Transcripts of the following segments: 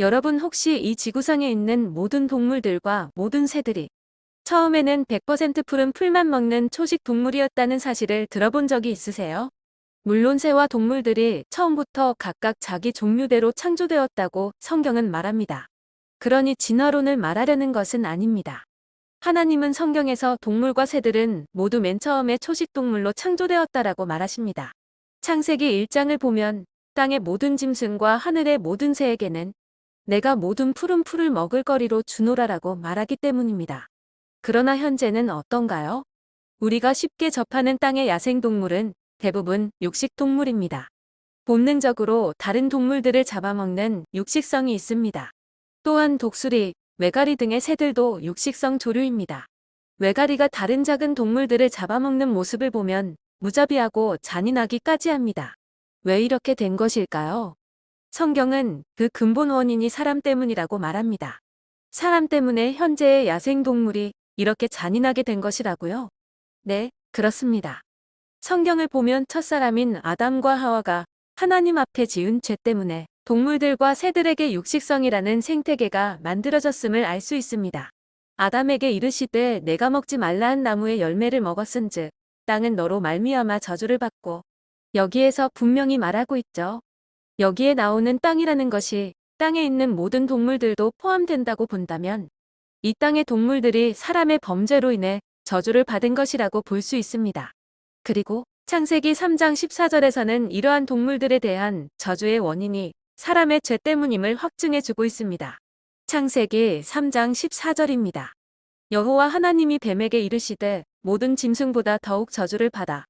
여러분 혹시 이 지구상에 있는 모든 동물들과 모든 새들이 처음에는 100% 푸른 풀만 먹는 초식 동물이었다는 사실을 들어본 적이 있으세요? 물론 새와 동물들이 처음부터 각각 자기 종류대로 창조되었다고 성경은 말합니다. 그러니 진화론을 말하려는 것은 아닙니다. 하나님은 성경에서 동물과 새들은 모두 맨 처음에 초식 동물로 창조되었다라고 말하십니다. 창세기 1장을 보면 땅의 모든 짐승과 하늘의 모든 새에게는 내가 모든 푸른 풀을 먹을 거리로 주노라라고 말하기 때문입니다. 그러나 현재는 어떤가요? 우리가 쉽게 접하는 땅의 야생동물은 대부분 육식동물입니다. 본능적으로 다른 동물들을 잡아먹는 육식성이 있습니다. 또한 독수리, 외가리 등의 새들도 육식성 조류입니다. 외가리가 다른 작은 동물들을 잡아먹는 모습을 보면 무자비하고 잔인하기까지 합니다. 왜 이렇게 된 것일까요? 성경은 그 근본 원인이 사람 때문이라고 말합니다. 사람 때문에 현재의 야생동물이 이렇게 잔인하게 된 것이라고요? 네, 그렇습니다. 성경을 보면 첫사람인 아담과 하와가 하나님 앞에 지은 죄 때문에 동물들과 새들에게 육식성이라는 생태계가 만들어졌음을 알 수 있습니다. 아담에게 이르시되 내가 먹지 말라 한 나무의 열매를 먹었은즉 땅은 너로 말미암아 저주를 받고 여기에서 분명히 말하고 있죠. 여기에 나오는 땅이라는 것이 땅에 있는 모든 동물들도 포함된다고 본다면 이 땅의 동물들이 사람의 범죄로 인해 저주를 받은 것이라고 볼 수 있습니다. 그리고 창세기 3장 14절에서는 이러한 동물들에 대한 저주의 원인이 사람의 죄 때문임을 확증해 주고 있습니다. 창세기 3장 14절입니다. 여호와 하나님이 뱀에게 이르시되 모든 짐승보다 더욱 저주를 받아.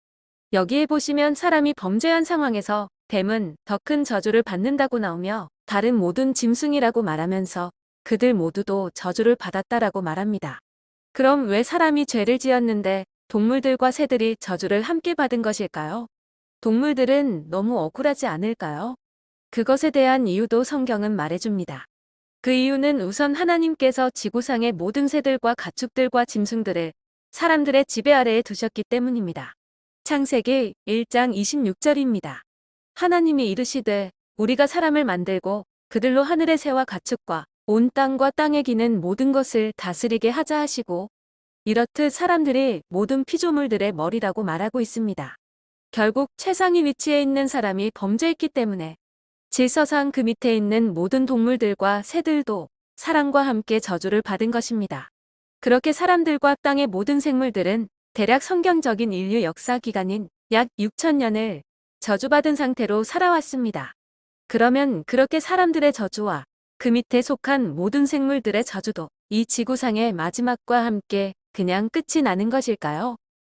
여기에 보시면 사람이 범죄한 상황에서 뱀은 더 큰 저주를 받는다고 나오며 다른 모든 짐승이라고 말하면서 그들 모두도 저주를 받았다라고 말합니다. 그럼 왜 사람이 죄를 지었는데 동물들과 새들이 저주를 함께 받은 것일까요? 동물들은 너무 억울하지 않을까요? 그것에 대한 이유도 성경은 말해줍니다. 그 이유는 우선 하나님께서 지구상의 모든 새들과 가축들과 짐승들을 사람들의 지배 아래에 두셨기 때문입니다. 창세기 1장 26절입니다. 하나님이 이르시되 우리가 사람을 만들고 그들로 하늘의 새와 가축과 온 땅과 땅에 기는 모든 것을 다스리게 하자 하시고 이렇듯 사람들이 모든 피조물들의 머리라고 말하고 있습니다. 결국 최상위 위치에 있는 사람이 범죄했기 때문에 질서상 그 밑에 있는 모든 동물들과 새들도 사람과 함께 저주를 받은 것입니다. 그렇게 사람들과 땅의 모든 생물들은 대략 성경적인 인류 역사 기간인 약 6천년을 저주받은 상태로 살아왔습니다. 그러면 그렇게 사람들의 저주와 그 밑에 속한 모든 생물들의 저주도 이 지구상의 마지막과 함께 그냥 끝이 나는 것일까요?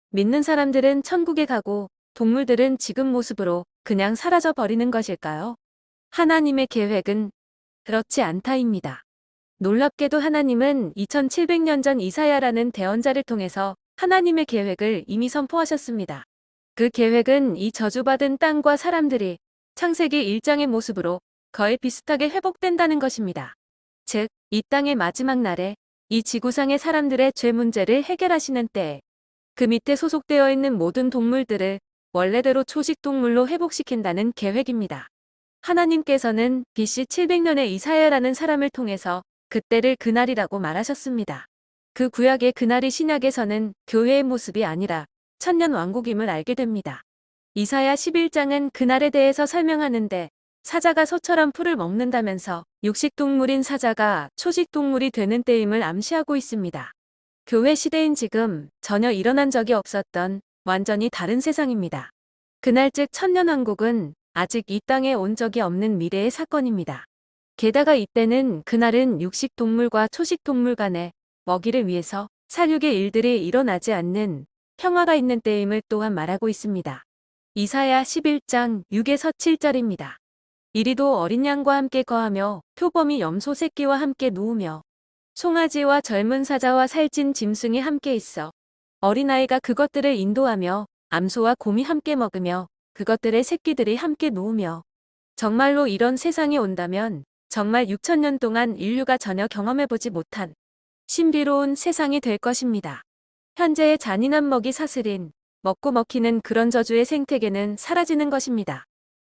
믿는 사람들은 천국에 가고 동물들은 지금 모습으로 그냥 사라져 버리는 것일까요? 하나님의 계획은 그렇지 않다입니다. 놀랍게도 하나님은 2700년 전 이사야라는 대언자를 통해서 하나님의 계획을 이미 선포하셨습니다. 그 계획은 이 저주받은 땅과 사람들이 창세기 1장의 모습으로 거의 비슷하게 회복된다는 것입니다. 즉, 이 땅의 마지막 날에 이 지구상의 사람들의 죄 문제를 해결하시는 때에 그 밑에 소속되어 있는 모든 동물들을 원래대로 초식 동물로 회복시킨다는 계획입니다. 하나님께서는 BC 700년의 이사야라는 사람을 통해서 그때를 그날이라고 말하셨습니다. 그 구약의 그날이 신약에서는 교회의 모습이 아니라 천년 왕국임을 알게 됩니다. 이사야 11장은 그날에 대해서 설명하는데 사자가 소처럼 풀을 먹는다면서 육식동물인 사자가 초식동물이 되는 때임을 암시하고 있습니다. 교회 시대인 지금 전혀 일어난 적이 없었던 완전히 다른 세상입니다. 그날 즉 천년왕국은 아직 이 땅에 온 적이 없는 미래의 사건입니다. 게다가 이때는 그날은 육식동물과 초식동물 간의 먹이를 위해서 사육의 일들이 일어나지 않는 평화가 있는 때임을 또한 말하고 있습니다. 이사야 11장 6에서 7절입니다. 이리도 어린 양과 함께 거하며 표범이 염소 새끼와 함께 누우며 송아지와 젊은 사자와 살찐 짐승이 함께 있어 어린아이가 그것들을 인도하며 암소와 곰이 함께 먹으며 그것들의 새끼들이 함께 누우며 정말로 이런 세상이 온다면 정말 6천년 동안 인류가 전혀 경험해보지 못한 신비로운 세상이 될 것입니다. 현재의 잔인한 먹이 사슬인 먹고 먹히는 그런 저주의 생태계는 사라지는 것입니다.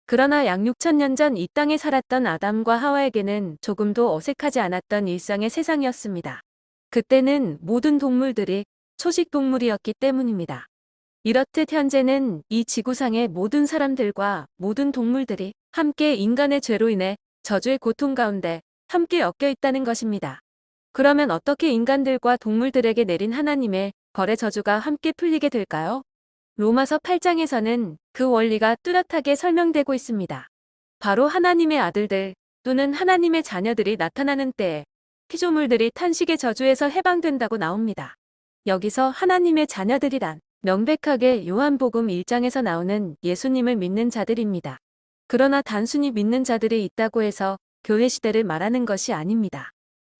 그러나 약 6천년 전 이 땅에 살았던 아담과 하와에게는 조금도 어색하지 않았던 일상의 세상이었습니다. 그때는 모든 동물들이 초식 동물이었기 때문입니다. 이렇듯 현재는 이 지구상의 모든 사람들과 모든 동물들이 함께 인간의 죄로 인해 저주의 고통 가운데 함께 엮여 있다는 것입니다. 그러면 어떻게 인간들과 동물들에게 내린 하나님의 벌의 저주가 함께 풀리게 될까요? 로마서 8장에서는 그 원리가 뚜렷하게 설명되고 있습니다. 바로 하나님의 아들들 또는 하나님의 자녀들이 나타나는 때에 피조물들이 탄식의 저주에서 해방된다고 나옵니다. 여기서 하나님의 자녀들이란 명백하게 요한복음 1장에서 나오는 예수님을 믿는 자들입니다. 그러나 단순히 믿는 자들이 있다고 해서 교회 시대를 말하는 것이 아닙니다.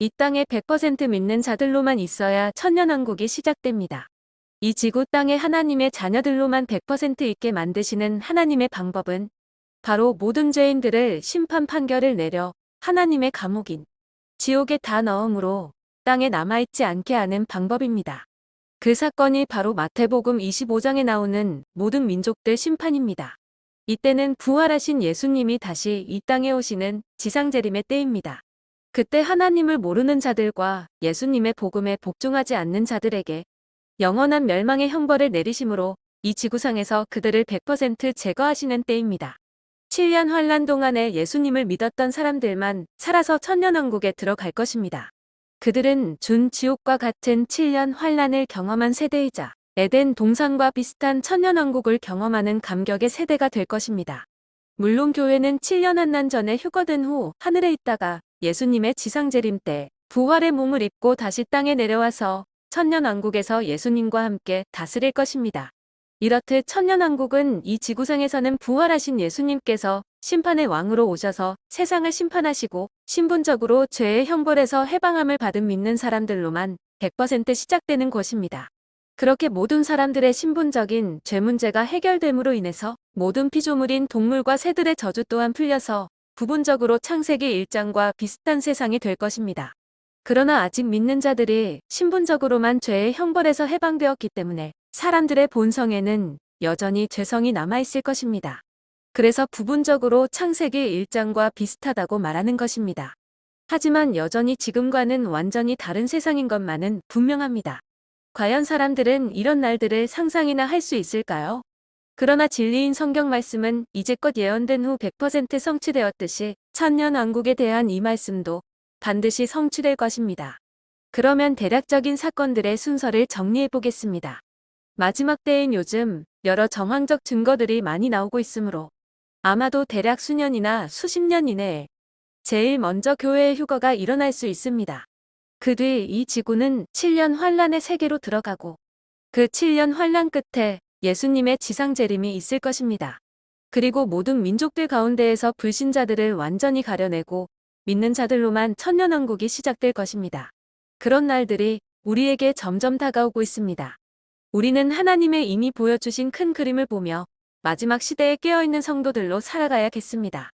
이 땅에 100% 믿는 자들로만 있어야 천년왕국이 시작됩니다. 이 지구 땅에 하나님의 자녀들로만 100% 있게 만드시는 하나님의 방법은 바로 모든 죄인들을 심판 판결을 내려 하나님의 감옥인 지옥에 다 넣음으로 땅에 남아있지 않게 하는 방법입니다. 그 사건이 바로 마태복음 25장에 나오는 모든 민족들 심판입니다. 이때는 부활하신 예수님이 다시 이 땅에 오시는 지상재림의 때입니다. 그때 하나님을 모르는 자들과 예수님의 복음에 복종하지 않는 자들에게 영원한 멸망의 형벌을 내리심으로 이 지구상에서 그들을 100% 제거하시는 때입니다. 7년 환란 동안에 예수님을 믿었던 사람들만 살아서 천년왕국에 들어갈 것입니다. 그들은 준 지옥과 같은 7년 환란을 경험한 세대이자 에덴 동산과 비슷한 천년왕국을 경험하는 감격의 세대가 될 것입니다. 물론 교회는 7년 한난 전에 휴거된 후 하늘에 있다가 예수님의 지상재림 때 부활의 몸을 입고 다시 땅에 내려와서 천년왕국에서 예수님과 함께 다스릴 것입니다. 이렇듯 천년왕국은 이 지구상에서는 부활하신 예수님께서 심판의 왕으로 오셔서 세상을 심판하시고 신분적으로 죄의 형벌에서 해방함을 받은 믿는 사람들로만 100% 시작되는 것입니다. 그렇게 모든 사람들의 신분적인 죄 문제가 해결됨으로 인해서 모든 피조물인 동물과 새들의 저주 또한 풀려서 부분적으로 창세기 1장과 비슷한 세상이 될 것입니다. 그러나 아직 믿는 자들이 신분적으로만 죄의 형벌에서 해방되었기 때문에 사람들의 본성에는 여전히 죄성이 남아있을 것입니다. 그래서 부분적으로 창세기 1장과 비슷하다고 말하는 것입니다. 하지만 여전히 지금과는 완전히 다른 세상인 것만은 분명합니다. 과연 사람들은 이런 날들을 상상이나 할 수 있을까요? 그러나 진리인 성경 말씀은 이제껏 예언된 후 100% 성취되었듯이 천년 왕국에 대한 이 말씀도 반드시 성취될 것입니다. 그러면 대략적인 사건들의 순서를 정리해 보겠습니다. 마지막 때인 요즘 여러 정황적 증거들이 많이 나오고 있으므로 아마도 대략 수년이나 수십 년 이내에 제일 먼저 교회의 휴거가 일어날 수 있습니다. 그 뒤 이 지구는 7년 환란의 세계로 들어가고 그 7년 환란 끝에 예수님의 지상 재림이 있을 것입니다. 그리고 모든 민족들 가운데에서 불신자들을 완전히 가려내고 믿는 자들로만 천년왕국이 시작될 것입니다. 그런 날들이 우리에게 점점 다가오고 있습니다. 우리는 하나님의 이미 보여주신 큰 그림을 보며 마지막 시대에 깨어있는 성도들로 살아가야겠습니다.